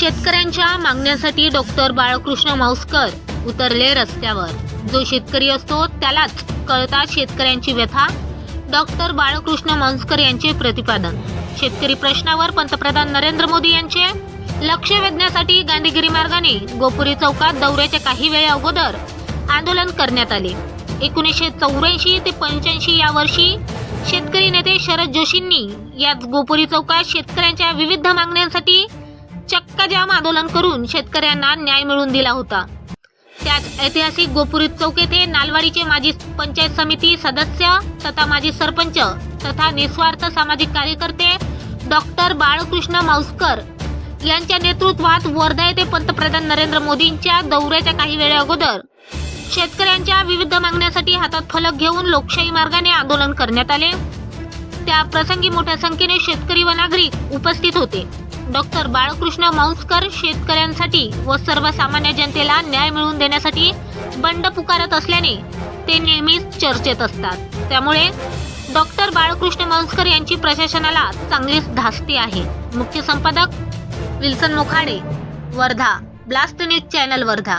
शेतकऱ्यांच्या मागण्यासाठी डॉक्टर बाळकृष्ण माऊसकर उतरले रस्त्यावर. जो शेतकरी असतो त्यालाच कळतात शेतकऱ्यांची व्यथा. डॉक्टर बाळकृष्ण माऊसकर यांचे प्रतिपादन. शेतकरी प्रश्नावर पंतप्रधान नरेंद्र मोदी यांचे लक्ष वेधण्यासाठी गांधीगिरी मार्गाने गोपुरी चौकात दौऱ्याच्या काही वेळे अगोदर आंदोलन करण्यात आले. एकोणीसशे चौऱ्याऐंशी ते पंच्याऐंशी या वर्षी शेतकरी नेते शरद जोशींनी याच गोपुरी चौकात शेतकऱ्यांच्या विविध मागण्यांसाठी चक्काजाम आंदोलन करून शेतकऱ्यांना न्याय मिळवून दिला होता. त्यात ऐतिहासिक गोपुरी चौक येथे नालवाडीचे माजी पंचायत समिती सदस्य तथा माजी सरपंच तथा निस्वार्थ सामाजिक कार्यकर्ते डॉक्टर बाळकृष्ण माऊसकर यांच्या नेतृत्वात वर्धा येथे पंतप्रधान नरेंद्र मोदींच्या दौऱ्याच्या काही वेळे अगोदर शेतकऱ्यांच्या विविध मागण्यासाठी हातात फलक घेऊन लोकशाही मार्गाने आंदोलन करण्यात आले. त्या प्रसंगी मोठ्या संख्येने शेतकरी व नागरिक उपस्थित होते. डॉक्टर बाळकृष्ण माऊसकर शेतकऱ्यांसाठी व सर्वसामान्य जनतेला न्याय मिळवून देण्यासाठी बंड पुकारत असल्याने ते नेहमीच चर्चेत असतात. त्यामुळे डॉक्टर बाळकृष्ण माऊसकर यांची प्रशासनाला चांगलीच धास्ती आहे. मुख्य संपादक Wilson Mokhade Wardha. Blast news channel Wardha.